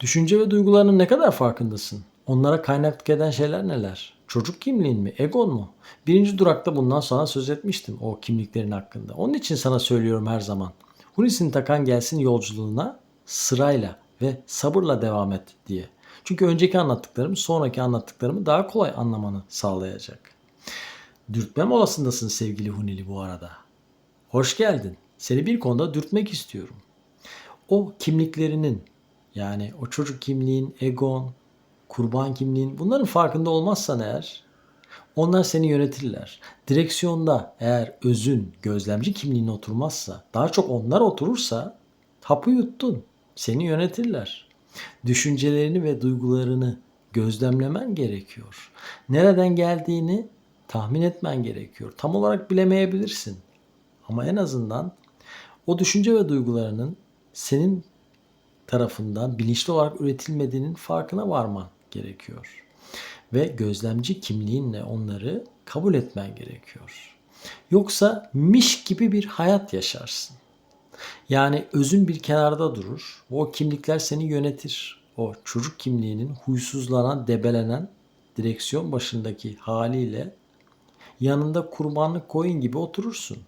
Düşünce ve duygularının ne kadar farkındasın? Onlara kaynaklık eden şeyler neler? Çocuk kimliğin mi? Egon mu? Birinci durakta bundan sonra söz etmiştim o kimliklerin hakkında. Onun için sana söylüyorum her zaman. Hulusi'ni takan gelsin yolculuğuna sırayla ve sabırla devam et diye. Çünkü önceki anlattıklarım sonraki anlattıklarımı daha kolay anlamanı sağlayacak. Dürtme molasındasın sevgili Hunili bu arada. Hoş geldin. Seni bir konuda dürtmek istiyorum. O kimliklerinin yani o çocuk kimliğin, egon, kurban kimliğin bunların farkında olmazsan eğer onlar seni yönetirler. Direksiyonda eğer özün, gözlemci kimliğin oturmazsa, daha çok onlar oturursa hapı yuttun. Seni yönetirler. Düşüncelerini ve duygularını gözlemlemen gerekiyor. Nereden geldiğini tahmin etmen gerekiyor. Tam olarak bilemeyebilirsin. Ama en azından o düşünce ve duygularının senin tarafından bilinçli olarak üretilmediğinin farkına varman gerekiyor. Ve gözlemci kimliğinle onları kabul etmen gerekiyor. Yoksa miş gibi bir hayat yaşarsın. Yani özün bir kenarda durur. O kimlikler seni yönetir. O çocuk kimliğinin huysuzlanan, debelenen direksiyon başındaki haliyle yanında kurbanlık koyun gibi oturursun.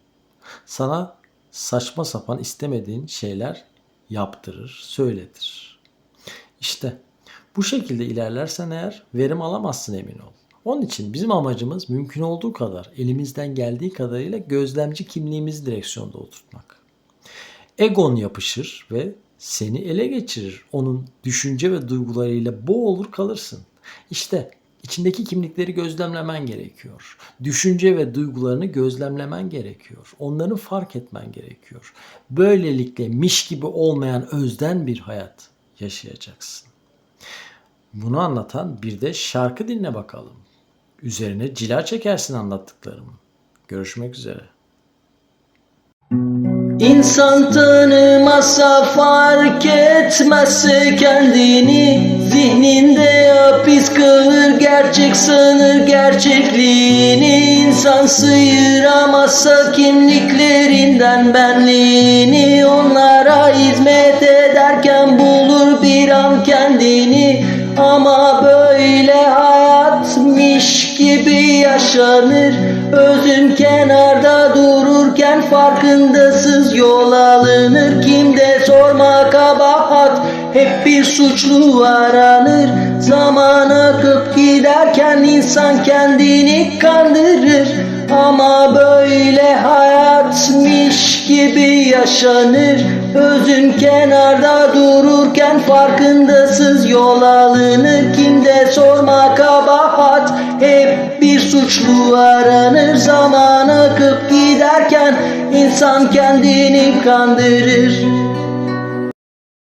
Sana saçma sapan istemediğin şeyler yaptırır, söyletir. İşte bu şekilde ilerlersen eğer verim alamazsın emin ol. Onun için bizim amacımız mümkün olduğu kadar elimizden geldiği kadarıyla gözlemci kimliğimizi direksiyonda oturtmak. Egon yapışır ve seni ele geçirir. Onun düşünce ve duygularıyla boğulur kalırsın. İşte içindeki kimlikleri gözlemlemen gerekiyor. Düşünce ve duygularını gözlemlemen gerekiyor. Onları fark etmen gerekiyor. Böylelikle miş gibi olmayan özden bir hayat yaşayacaksın. Bunu anlatan bir de şarkı dinle bakalım. Üzerine cila çekersin anlattıklarımı. Görüşmek üzere. İnsan tanımasa fark etmezse kendini Zihninde hapis kalır gerçek sanır gerçekliğini. İnsan sıyıramazsa kimliklerinden benliğini Onlara hizmet ederken bulur bir an kendini. Ama böyle hayatmış gibi yaşanır Özün kenarda dururken farkındasız yol alınır Kimde sorma kabahat. Hep bir suçlu aranır Zaman akıp giderken insan kendini kandırır. Ama böyle hayatmış gibi yaşanır. Özün kenarda dururken farkındasız yol alınır Kimde suçlu aranır Zaman akıp giderken insan kendini kandırır